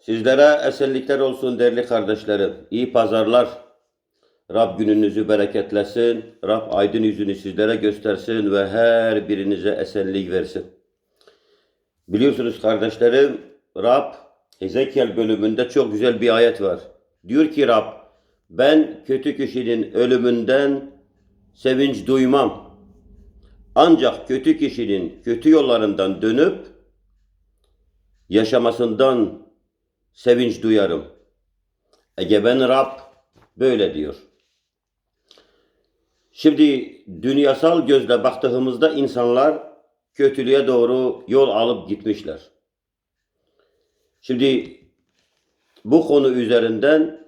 Sizlere esenlikler olsun değerli kardeşlerim. İyi pazarlar. Rab gününüzü bereketlesin. Rab aydın yüzünü sizlere göstersin ve her birinize esenlik versin. Biliyorsunuz kardeşlerim Rab Ezekiel bölümünde çok güzel bir ayet var. Diyor ki Rab ben kötü kişinin ölümünden sevinç duymam. Ancak kötü kişinin kötü yollarından dönüp yaşamasından sevinç duyarım. Egemen Rab böyle diyor. Şimdi dünyasal gözle baktığımızda insanlar kötülüğe doğru yol alıp gitmişler. Şimdi bu konu üzerinden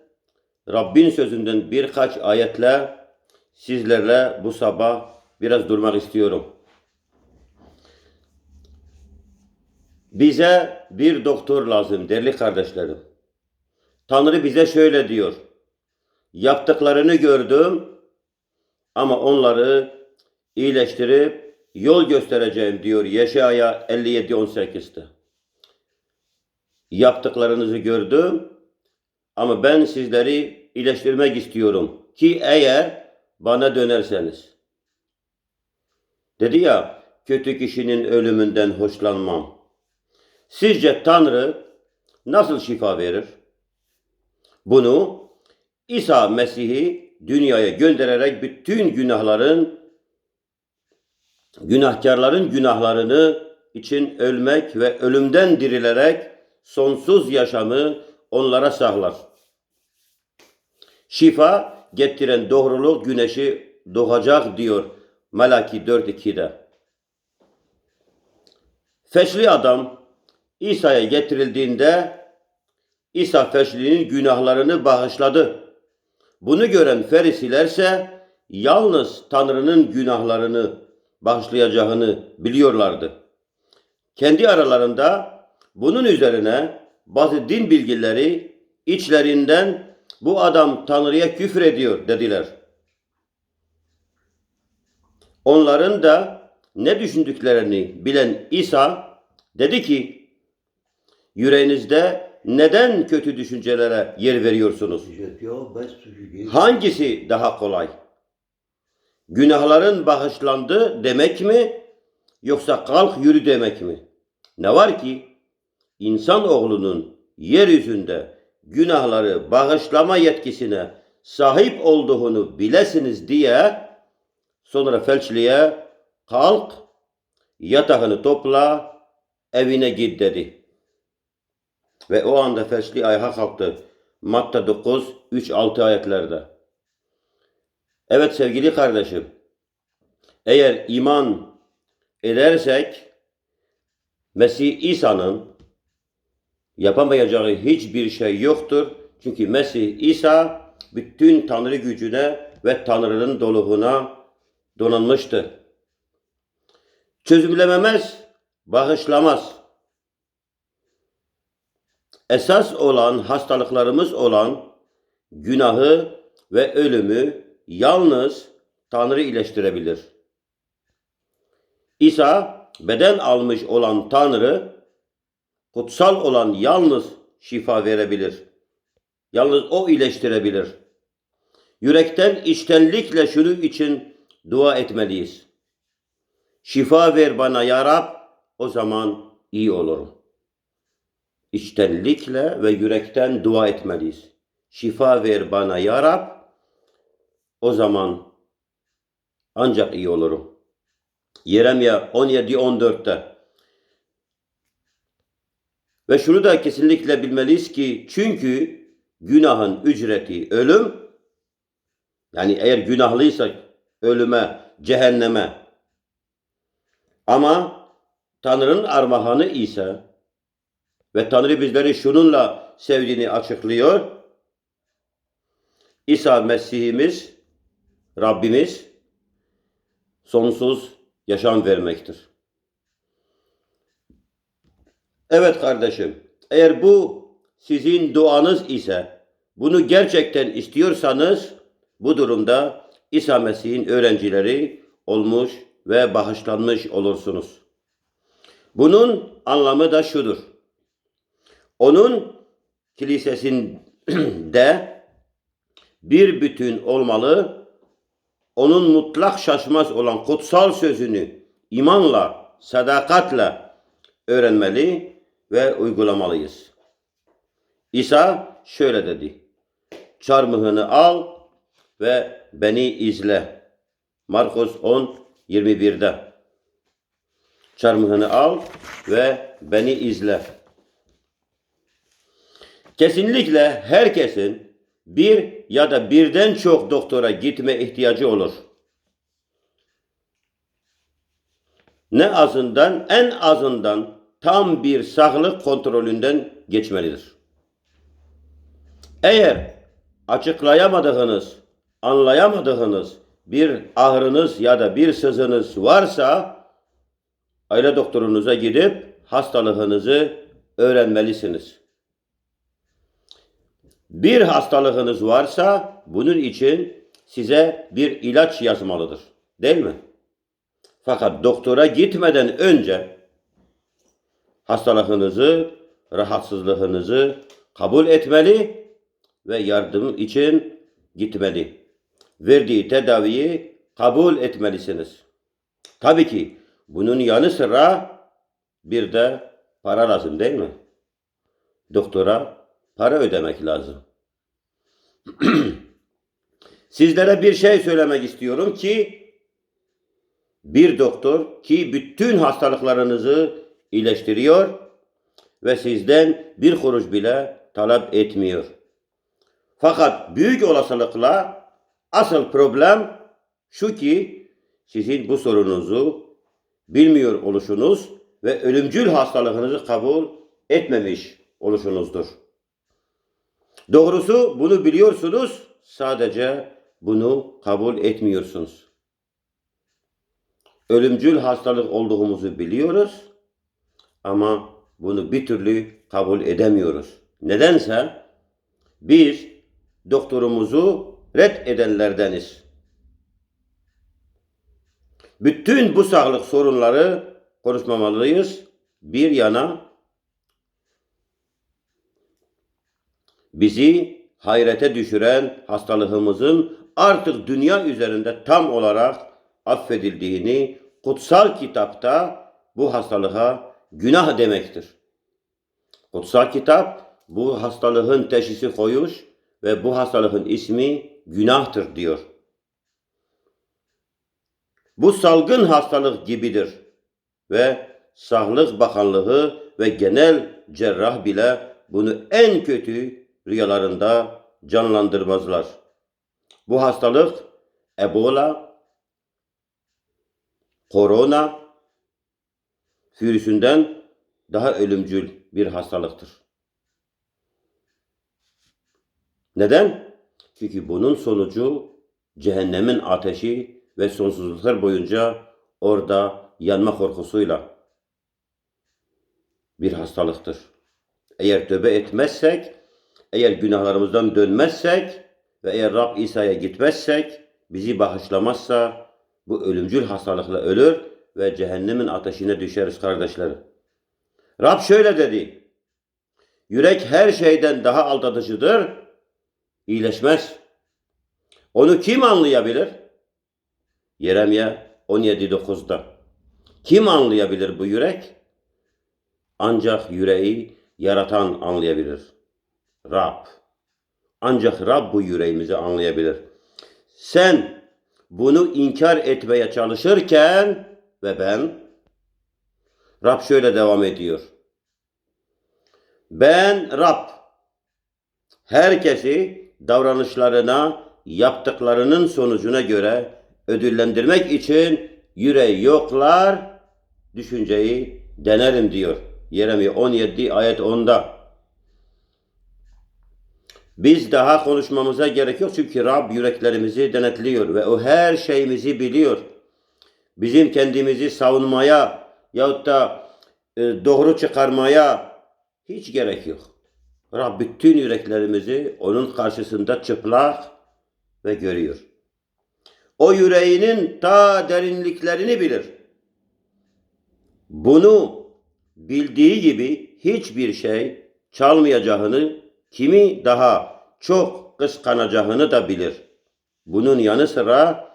Rabbin sözünden birkaç ayetle sizlerle bu sabah biraz durmak istiyorum. Bize bir doktor lazım değerli kardeşlerim. Tanrı bize şöyle diyor. Yaptıklarını gördüm ama onları iyileştirip yol göstereceğim diyor Yeşaya 57-18'de. Yaptıklarınızı gördüm ama ben sizleri iyileştirmek istiyorum ki eğer bana dönerseniz. Dedi ya kötü kişinin ölümünden hoşlanmam. Sizce Tanrı nasıl şifa verir? Bunu İsa Mesih'i dünyaya göndererek bütün günahların günahkarların günahlarını için ölmek ve ölümden dirilerek sonsuz yaşamı onlara sağlar. Şifa getiren doğruluk güneşi doğacak diyor Malaki 4.2'de. Feşli adam İsa'ya getirildiğinde İsa feşlinin günahlarını bağışladı. Bunu gören Ferisilerse yalnız Tanrı'nın günahlarını bağışlayacağını biliyorlardı. Kendi aralarında bunun üzerine bazı din bilgileri içlerinden bu adam Tanrı'ya küfür ediyor dediler. Onların da ne düşündüklerini bilen İsa dedi ki yüreğinizde neden kötü düşüncelere yer veriyorsunuz? Hangisi daha kolay? Günahların bağışlandı demek mi? Yoksa kalk yürü demek mi? Ne var ki insan oğlunun yeryüzünde günahları bağışlama yetkisine sahip olduğunu bilesiniz diye sonra felçliye kalk yatağını topla evine git dedi. Ve o anda felçli ayağa kalktı. Matta 9, 3, 6 ayetlerde. Evet sevgili kardeşim, eğer iman edersek Mesih İsa'nın yapamayacağı hiçbir şey yoktur. Çünkü Mesih İsa bütün Tanrı gücüne ve Tanrı'nın doluğuna donanmıştır. Çözümlememez, bağışlamaz. Esas olan hastalıklarımız olan günahı ve ölümü yalnız Tanrı iyileştirebilir. İsa beden almış olan Tanrı kutsal olan yalnız şifa verebilir. Yalnız o iyileştirebilir. Yürekten içtenlikle şunu için dua etmeliyiz. Şifa ver bana ya Rab, o zaman iyi olurum. İçtenlikle ve yürekten dua etmeliyiz. Şifa ver bana ya Rab, o zaman ancak iyi olurum. Yeremya 17-14'te ve şunu da kesinlikle bilmeliyiz ki çünkü günahın ücreti ölüm yani eğer günahlıysak ölüme, cehenneme ama Tanrı'nın armağanı ise ve Tanrı bizleri şununla sevdiğini açıklıyor. İsa Mesih'imiz, Rabbimiz sonsuz yaşam vermektir. Evet kardeşim, eğer bu sizin duanız ise, bunu gerçekten istiyorsanız, bu durumda İsa Mesih'in öğrencileri olmuş ve bağışlanmış olursunuz. Bunun anlamı da şudur. Onun kilisesinde bir bütün olmalı. Onun mutlak şaşmaz olan kutsal sözünü imanla, sadakatle öğrenmeli ve uygulamalıyız. İsa şöyle dedi. Çarmıhını al ve beni izle. Markus 10 21'de. Çarmıhını al ve beni izle. Kesinlikle herkesin bir ya da birden çok doktora gitme ihtiyacı olur. Ne azından en azından tam bir sağlık kontrolünden geçmelidir. Eğer açıklayamadığınız, anlayamadığınız bir ağrınız ya da bir sızınız varsa aile doktorunuza gidip hastalığınızı öğrenmelisiniz. Bir hastalığınız varsa bunun için size bir ilaç yazmalıdır. Değil mi? Fakat doktora gitmeden önce hastalığınızı, rahatsızlığınızı kabul etmeli ve yardım için gitmeli. Verdiği tedaviyi kabul etmelisiniz. Tabii ki bunun yanı sıra bir de para lazım değil mi? Doktora para ödemek lazım. Sizlere bir şey söylemek istiyorum ki bir doktor ki bütün hastalıklarınızı iyileştiriyor ve sizden bir kuruş bile talep etmiyor. Fakat büyük olasılıkla asıl problem şu ki sizin bu sorunuzu bilmiyor oluşunuz ve ölümcül hastalığınızı kabul etmemiş oluşunuzdur. Doğrusu bunu biliyorsunuz, sadece bunu kabul etmiyorsunuz. Ölümcül hastalık olduğumuzu biliyoruz ama bunu bir türlü kabul edemiyoruz. Nedense biz doktorumuzu red edenlerdeniz. Bütün bu sağlık sorunları konuşmamalıyız. Bir yana bizi hayrete düşüren hastalığımızın artık dünya üzerinde tam olarak affedildiğini kutsal kitapta bu hastalığa günah demektir. Kutsal kitap bu hastalığın teşhisi koyuş ve bu hastalığın ismi günahtır diyor. Bu salgın hastalık gibidir ve Sağlık Bakanlığı ve genel cerrah bile bunu en kötü rüyalarında canlandırmazlar. Bu hastalık Ebola, korona virüsünden daha ölümcül bir hastalıktır. Neden? Çünkü bunun sonucu cehennemin ateşi ve sonsuzluklar boyunca orada yanma korkusuyla bir hastalıktır. Eğer tövbe etmezsek, eğer günahlarımızdan dönmezsek ve eğer Rab İsa'ya gitmezsek, bizi bağışlamazsa bu ölümcül hastalıkla ölür ve cehennemin ateşine düşeriz kardeşlerim. Rab şöyle dedi. Yürek her şeyden daha aldatıcıdır, iyileşmez. Onu kim anlayabilir? Yeremye 17.9'da. Kim anlayabilir bu yürek? Ancak yüreği yaratan anlayabilir. Rab. Ancak Rab bu yüreğimizi anlayabilir. Sen bunu inkar etmeye çalışırken ve ben Rab şöyle devam ediyor. Ben Rab herkesi davranışlarına, yaptıklarının sonucuna göre ödüllendirmek için yüreği yoklar, düşünceyi denerim diyor. Yeremye 17 ayet 10'da. Biz daha konuşmamıza gerek yok çünkü Rab yüreklerimizi denetliyor ve o her şeyimizi biliyor. Bizim kendimizi savunmaya yahut da e, doğru çıkarmaya hiç gerek yok. Rab bütün yüreklerimizi onun karşısında çıplak ve görüyor. O yüreğinin ta derinliklerini bilir. Bunu bildiği gibi hiçbir şey çalmayacağını, kimi daha çok kıskanacağını da bilir. Bunun yanı sıra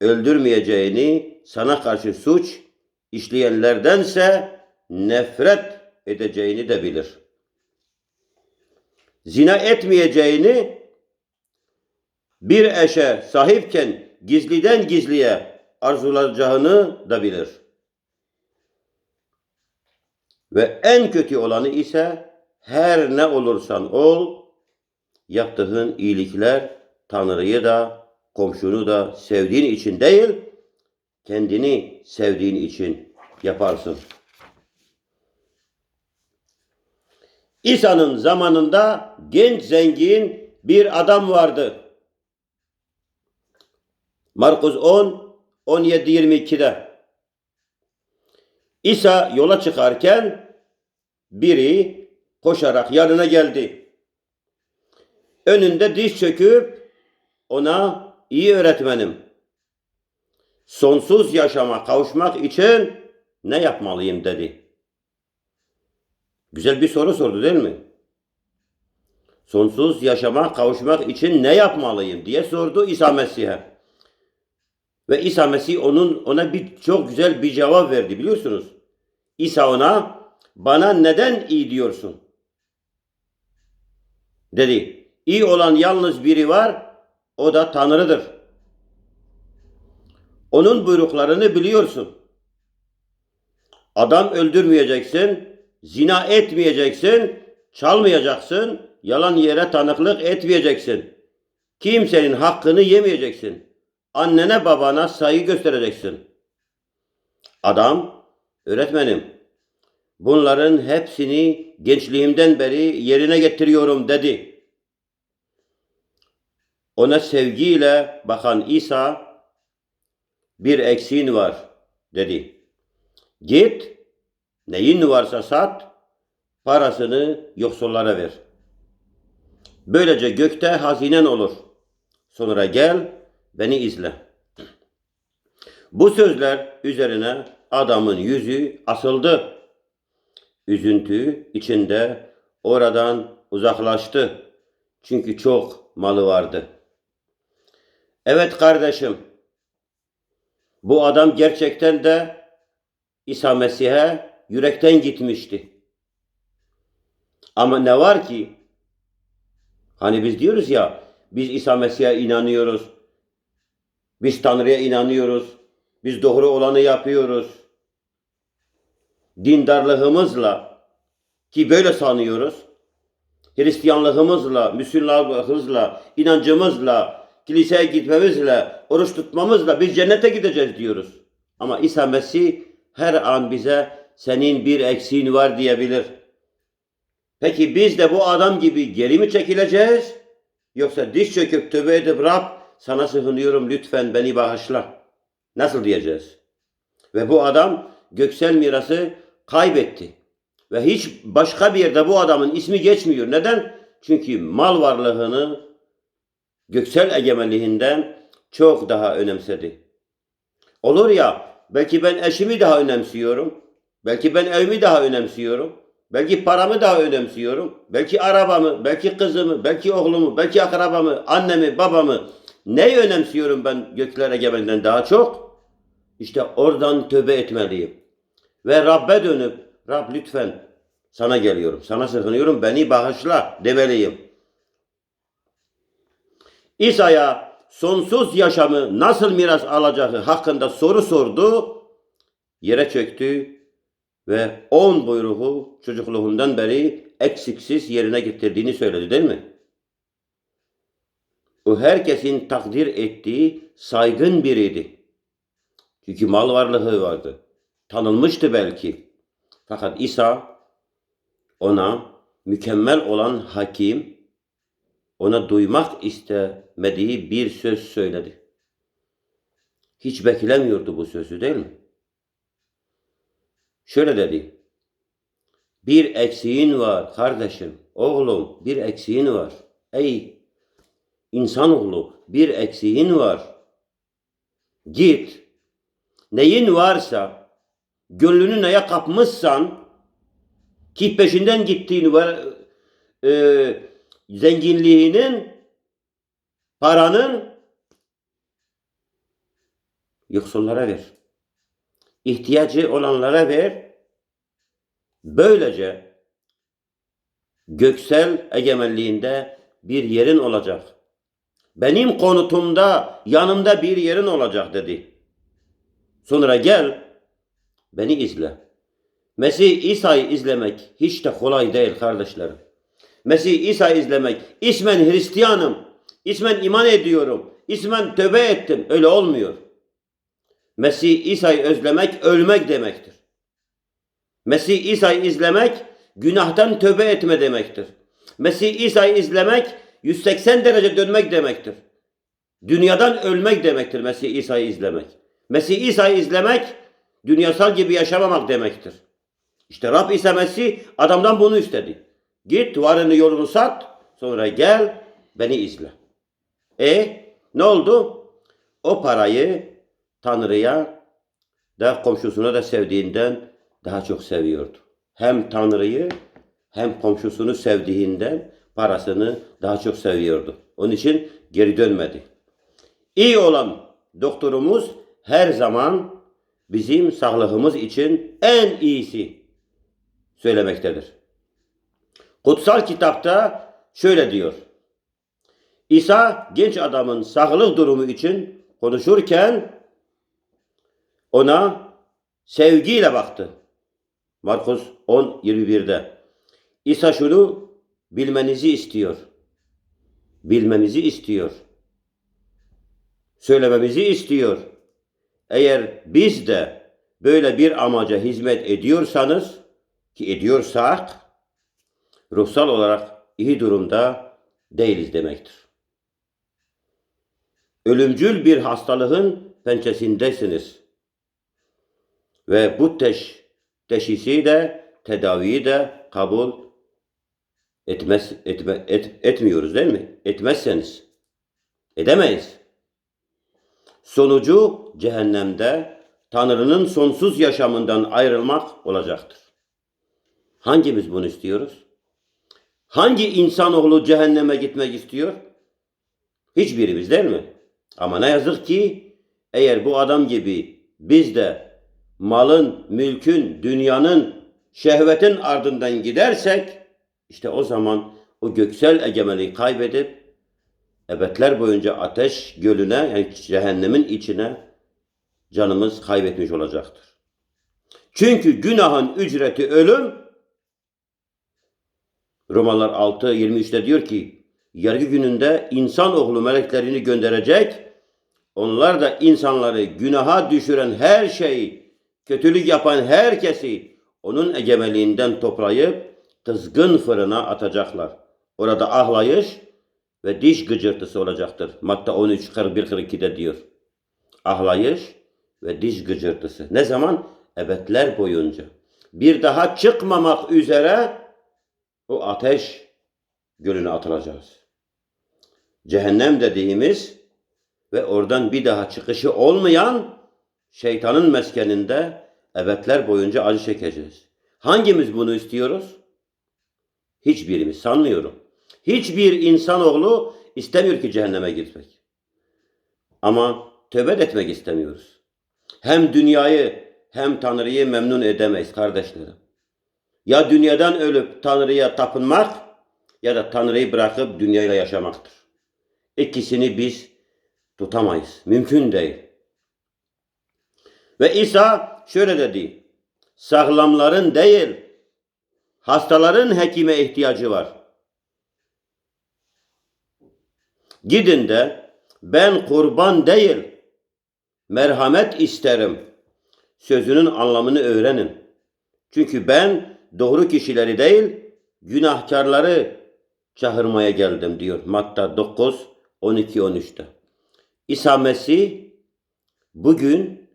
öldürmeyeceğini, sana karşı suç işleyenlerdense nefret edeceğini de bilir. Zina etmeyeceğini, bir eşe sahipken gizliden gizliye arzulayacağını da bilir. Ve en kötü olanı ise her ne olursan ol, yaptığın iyilikler Tanrı'yı da komşunu da sevdiğin için değil, kendini sevdiğin için yaparsın. İsa'nın zamanında genç zengin bir adam vardı. Markus 10, 17-22'de. İsa yola çıkarken biri koşarak yanına geldi. Önünde diz çöküp ona iyi öğretmenim. Sonsuz yaşama kavuşmak için ne yapmalıyım dedi. Güzel bir soru sordu değil mi? Sonsuz yaşama kavuşmak için ne yapmalıyım diye sordu İsa Mesih'e. Ve İsa Mesih onun ona bir çok güzel bir cevap verdi biliyorsunuz. İsa ona bana neden iyi diyorsun? Dedi. İyi olan yalnız biri var. O da Tanrı'dır. Onun buyruklarını biliyorsun. Adam öldürmeyeceksin, zina etmeyeceksin, çalmayacaksın, yalan yere tanıklık etmeyeceksin. Kimsenin hakkını yemeyeceksin. Annene babana saygı göstereceksin. Adam, öğretmenim, bunların hepsini gençliğimden beri yerine getiriyorum dedi. Ona sevgiyle bakan İsa, bir eksiğin var dedi. Git, neyin varsa sat, parasını yoksullara ver. Böylece gökte hazinen olur. Sonra gel, beni izle. Bu sözler üzerine adamın yüzü asıldı. Üzüntü içinde oradan uzaklaştı. Çünkü çok malı vardı. Evet kardeşim, bu adam gerçekten de İsa Mesih'e yürekten gitmişti. Ama ne var ki? Hani biz diyoruz ya, biz İsa Mesih'e inanıyoruz. Biz Tanrı'ya inanıyoruz. Biz doğru olanı yapıyoruz. Dindarlığımızla ki böyle sanıyoruz. Hristiyanlığımızla, Müslümanlığımızla, inancımızla, kiliseye gitmemizle, oruç tutmamızla biz cennete gideceğiz diyoruz. Ama İsa Mesih her an bize senin bir eksiğin var diyebilir. Peki biz de bu adam gibi geri mi çekileceğiz? Yoksa diş çöküp tövbe edip Rab sana sığınıyorum lütfen beni bağışla. Nasıl diyeceğiz? Ve bu adam göksel mirası kaybetti. Ve hiç başka bir yerde bu adamın ismi geçmiyor. Neden? Çünkü mal varlığını göksel egemenliğinden çok daha önemsedi. Olur ya belki ben eşimi daha önemsiyorum. Belki ben evimi daha önemsiyorum. Belki paramı daha önemsiyorum. Belki arabamı, belki kızımı, belki oğlumu, belki akrabamı, annemi, babamı. Neyi önemsiyorum ben gökler egemeninden daha çok? İşte oradan tövbe etmeliyim. Ve Rabbe dönüp, Rab lütfen sana geliyorum, sana sığınıyorum, beni bağışla demeliyim. İsa'ya sonsuz yaşamı nasıl miras alacağı hakkında soru sordu. Yere çöktü ve on buyruğu çocukluğundan beri eksiksiz yerine getirdiğini söyledi değil mi? O herkesin takdir ettiği saygın biriydi. Çünkü mal varlığı vardı. Tanınmıştı belki. Fakat İsa ona mükemmel olan hakim, ona duymak istemediği bir söz söyledi. Hiç beklemiyordu bu sözü değil mi? Şöyle dedi. Bir eksiğin var kardeşim, oğlum bir eksiğin var. Ey insanoğlu bir eksiğin var. Git, neyin varsa, gönlünü neye kapmışsan, Ki peşinden gittiğin ve e, zenginliğinin, paranın yoksullara ver. İhtiyacı olanlara ver. Böylece göksel egemenliğinde bir yerin olacak. Benim konutumda, yanımda bir yerin olacak dedi. Sonra gel, beni izle. Mesih İsa'yı izlemek hiç de kolay değil kardeşlerim. Mesih İsa'yı izlemek, ismen Hristiyanım, ismen iman ediyorum, ismen tövbe ettim. Öyle olmuyor. Mesih İsa'yı özlemek, ölmek demektir. Mesih İsa'yı izlemek, günahtan tövbe etme demektir. Mesih İsa'yı izlemek, 180 derece dönmek demektir. Dünyadan ölmek demektir Mesih İsa'yı izlemek. Mesih İsa'yı izlemek, dünyasal gibi yaşamamak demektir. İşte Rab İsa Mesih adamdan bunu istedi. Git varını yolunu sat, sonra gel beni izle. E ne oldu? O parayı Tanrı'ya da komşusuna da sevdiğinden daha çok seviyordu. Hem Tanrı'yı hem komşusunu sevdiğinden parasını daha çok seviyordu. Onun için geri dönmedi. İyi olan doktorumuz her zaman bizim sağlığımız için en iyisi söylemektedir. Kutsal kitapta şöyle diyor. İsa genç adamın sağlık durumu için konuşurken ona sevgiyle baktı. Markus 10.21'de. İsa şunu bilmenizi istiyor. Bilmemizi istiyor. Söylememizi istiyor. Eğer biz de böyle bir amaca hizmet ediyorsanız ki ediyorsak ruhsal olarak iyi durumda değiliz demektir. Ölümcül bir hastalığın pençesindesiniz. Ve bu teş, teşhisi de tedaviyi de kabul etmez etme, et, etmiyoruz değil mi? Etmezseniz edemeyiz. Sonucu cehennemde Tanrı'nın sonsuz yaşamından ayrılmak olacaktır. Hangimiz bunu istiyoruz? Hangi insanoğlu cehenneme gitmek istiyor? Hiçbirimiz değil mi? Ama ne yazık ki eğer bu adam gibi biz de malın, mülkün, dünyanın, şehvetin ardından gidersek işte o zaman o göksel egemenliği kaybedip ebedler boyunca ateş gölüne yani cehennemin içine canımız kaybetmiş olacaktır. Çünkü günahın ücreti ölüm. Romalar 6.23'te diyor ki yargı gününde insanoğlu meleklerini gönderecek. Onlar da insanları günaha düşüren her şeyi, kötülük yapan herkesi onun egemenliğinden toplayıp kızgın fırına atacaklar. Orada ahlayış ve diş gıcırtısı olacaktır. Matta 13, 41, 42'de diyor. Ahlayış ve diş gıcırtısı. Ne zaman? Ebedler boyunca. Bir daha çıkmamak üzere o ateş gölüne atılacağız. Cehennem dediğimiz ve oradan bir daha çıkışı olmayan şeytanın meskeninde ebedler boyunca acı çekeceğiz. Hangimiz bunu istiyoruz? Hiçbirimiz sanmıyorum. Hiçbir insanoğlu istemiyor ki cehenneme gitmek. Ama tövbe etmek istemiyoruz. Hem dünyayı hem Tanrı'yı memnun edemeyiz kardeşlerim. Ya dünyadan ölüp Tanrı'ya tapınmak ya da Tanrı'yı bırakıp dünyayla yaşamaktır. İkisini biz tutamayız. Mümkün değil. Ve İsa şöyle dedi. Sağlamların değil, hastaların hekime ihtiyacı var. Gidin de ben kurban değil, merhamet isterim. Sözünün anlamını öğrenin. Çünkü ben doğru kişileri değil, günahkarları çağırmaya geldim diyor Matta 9, 12, 13'te. İsa Mesih bugün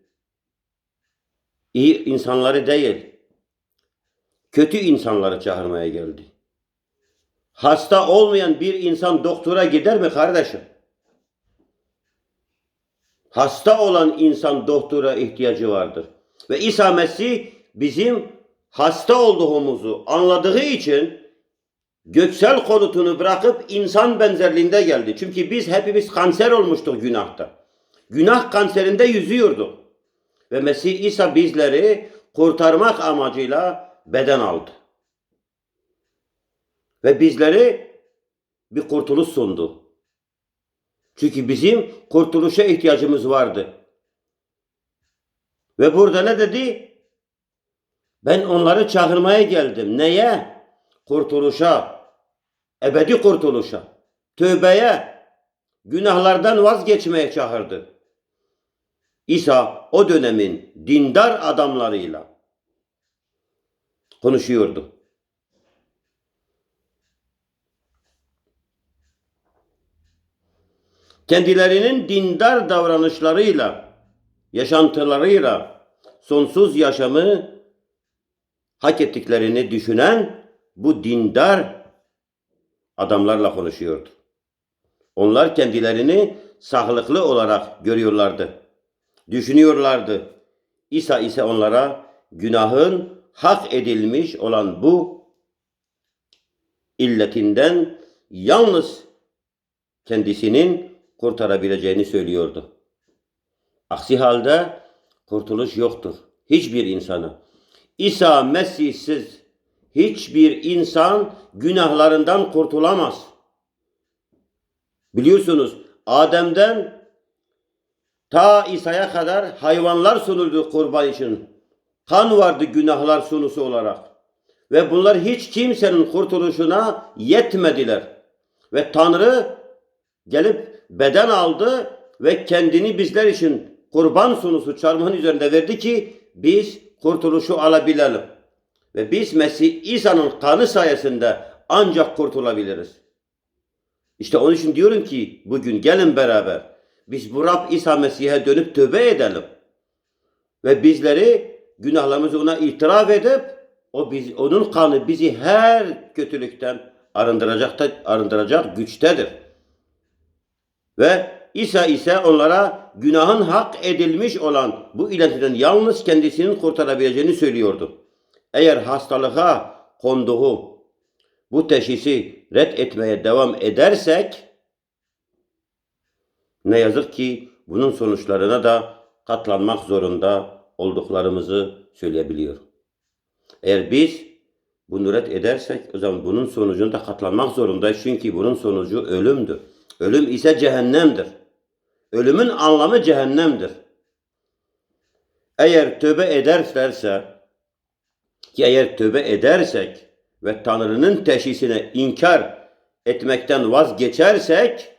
iyi insanları değil, kötü insanları çağırmaya geldi. Hasta olmayan bir insan doktora gider mi kardeşim? Hasta olan insan doktora ihtiyacı vardır. Ve İsa Mesih bizim hasta olduğumuzu anladığı için göksel konutunu bırakıp insan benzerliğinde geldi. Çünkü biz hepimiz kanser olmuştuk günahta. Günah kanserinde yüzüyorduk. Ve Mesih İsa bizleri kurtarmak amacıyla beden aldı. Ve bizleri bir kurtuluş sundu. Çünkü bizim kurtuluşa ihtiyacımız vardı. Ve burada ne dedi? Ben onları çağırmaya geldim. Neye? Kurtuluşa. Ebedi kurtuluşa. Tövbeye. Günahlardan vazgeçmeye çağırdı. İsa o dönemin dindar adamlarıyla konuşuyordu. Kendilerinin dindar davranışlarıyla, yaşantılarıyla sonsuz yaşamı hak ettiklerini düşünen bu dindar adamlarla konuşuyordu. Onlar kendilerini sağlıklı olarak görüyorlardı. Düşünüyorlardı. İsa ise onlara günahın hak edilmiş olan bu illetinden yalnız kendisinin kurtarabileceğini söylüyordu. Aksi halde kurtuluş yoktur. Hiçbir insana. İsa Mesihsiz hiçbir insan günahlarından kurtulamaz. Biliyorsunuz Adem'den ta İsa'ya kadar hayvanlar sunuldu kurban için. Kan vardı günahlar sunusu olarak. Ve bunlar hiç kimsenin kurtuluşuna yetmediler. Ve Tanrı gelip beden aldı ve kendini bizler için kurban sunusu çarmıhın üzerinde verdi ki biz kurtuluşu alabilelim. Ve biz Mesih İsa'nın kanı sayesinde ancak kurtulabiliriz. İşte onun için diyorum ki bugün gelin beraber biz bu Rab İsa Mesih'e dönüp tövbe edelim. Ve bizleri günahlarımızı ona itiraf edip o biz, onun kanı bizi her kötülükten arındıracak, arındıracak güçtedir. Ve İsa ise onlara günahın hak edilmiş olan bu iletiden yalnız kendisinin kurtarabileceğini söylüyordu. Eğer hastalığa konduğu bu teşhisi red etmeye devam edersek ne yazık ki bunun sonuçlarına da katlanmak zorunda olduklarımızı söyleyebiliyor. Eğer biz bunu red edersek o zaman bunun sonucunda katlanmak zorundayız. Çünkü bunun sonucu ölümdür. Ölüm ise cehennemdir. Ölümün anlamı cehennemdir. Eğer tövbe ederlerse ki eğer tövbe edersek ve Tanrı'nın teşhisine inkar etmekten vazgeçersek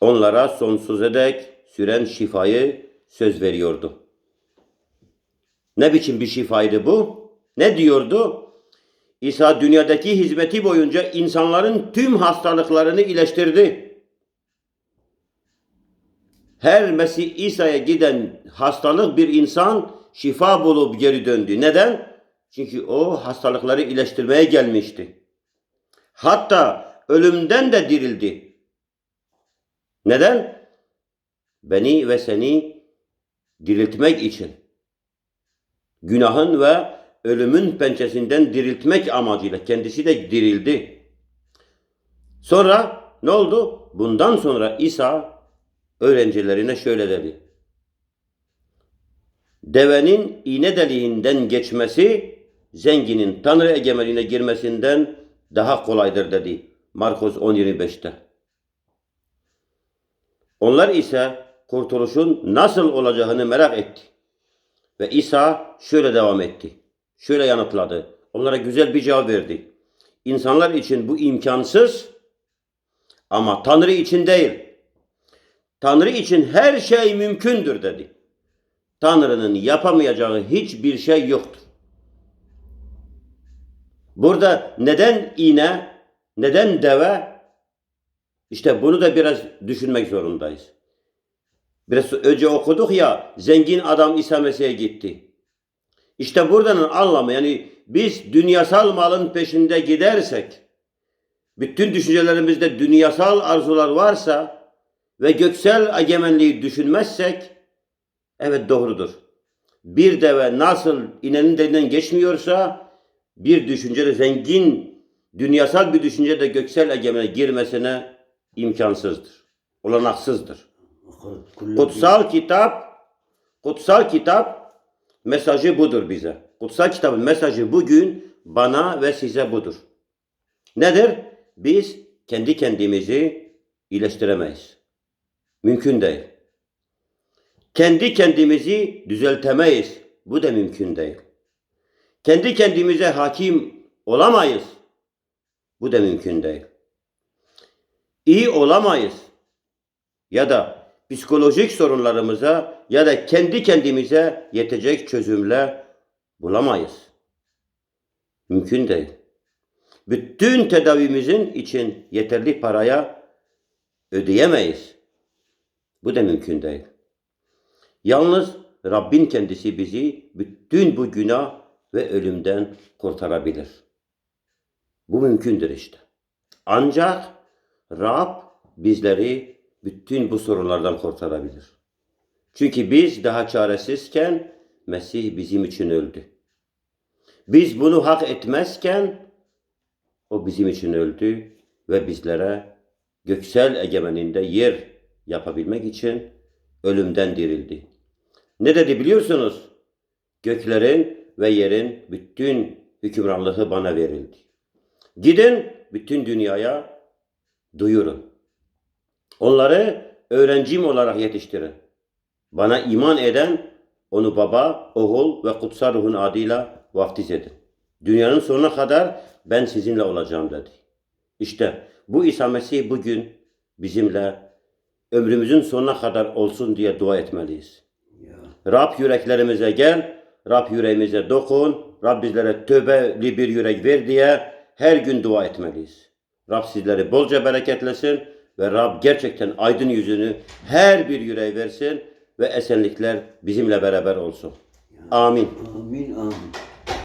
onlara sonsuza dek süren şifayı söz veriyordu. Ne biçim bir şifaydı bu? Ne diyordu? İsa dünyadaki hizmeti boyunca insanların tüm hastalıklarını iyileştirdi. Her Mesih İsa'ya giden hastalık bir insan şifa bulup geri döndü. Neden? Çünkü o hastalıkları iyileştirmeye gelmişti. Hatta ölümden de dirildi. Neden? Beni ve seni diriltmek için. Günahın ve ölümün pençesinden diriltmek amacıyla kendisi de dirildi. Sonra ne oldu? Bundan sonra İsa öğrencilerine şöyle dedi. Devenin iğne deliğinden geçmesi zenginin Tanrı egemenliğine girmesinden daha kolaydır dedi. Markos 10.25'te. Onlar ise kurtuluşun nasıl olacağını merak etti. Ve İsa şöyle devam etti. Şöyle yanıtladı. Onlara güzel bir cevap verdi. İnsanlar için bu imkansız ama Tanrı için değil. Tanrı için her şey mümkündür dedi. Tanrı'nın yapamayacağı hiçbir şey yoktur. Burada neden iğne, neden deve? İşte bunu da biraz düşünmek zorundayız. Biraz önce okuduk ya zengin adam İsa Mesih'e gitti. İşte buradanın anlamı yani biz dünyasal malın peşinde gidersek bütün düşüncelerimizde dünyasal arzular varsa ve göksel egemenliği düşünmezsek Evet doğrudur. Bir deve nasıl inenin derinden geçmiyorsa bir düşüncede zengin, dünyasal bir düşünce de göksel egemene girmesine imkansızdır. Olanaksızdır. Kutsal kitap, kutsal kitap mesajı budur bize. Kutsal kitabın mesajı bugün bana ve size budur. Nedir? Biz kendi kendimizi iyileştiremeyiz. Mümkün değil. Kendi kendimizi düzeltemeyiz. Bu da mümkün değil. Kendi kendimize hakim olamayız. Bu da mümkün değil. İyi olamayız. Ya da psikolojik sorunlarımıza ya da kendi kendimize yetecek çözümler bulamayız. Mümkün değil. Bütün tedavimizin için yeterli paraya ödeyemeyiz. Bu da mümkün değil. Yalnız Rabbin kendisi bizi bütün bu günah ve ölümden kurtarabilir. Bu mümkündür işte. Ancak Rab bizleri bütün bu sorunlardan kurtarabilir. Çünkü biz daha çaresizken Mesih bizim için öldü. Biz bunu hak etmezken o bizim için öldü ve bizlere göksel egemeninde yer yapabilmek için ölümden dirildi. Ne dedi biliyorsunuz? Göklerin ve yerin bütün hükümranlığı bana verildi. Gidin bütün dünyaya duyurun. Onları öğrencim olarak yetiştirin. Bana iman eden onu baba, oğul ve kutsal ruhun adıyla vaftiz edin. Dünyanın sonuna kadar ben sizinle olacağım dedi. İşte bu İsa Mesih bugün bizimle ömrümüzün sonuna kadar olsun diye dua etmeliyiz. Ya. Rab yüreklerimize gel, Rab yüreğimize dokun, Rab bizlere tövbeli bir yürek ver diye her gün dua etmeliyiz. Rab sizleri bolca bereketlesin ve Rab gerçekten aydın yüzünü her bir yüreğe versin ve esenlikler bizimle beraber olsun. Amin. Amin amin.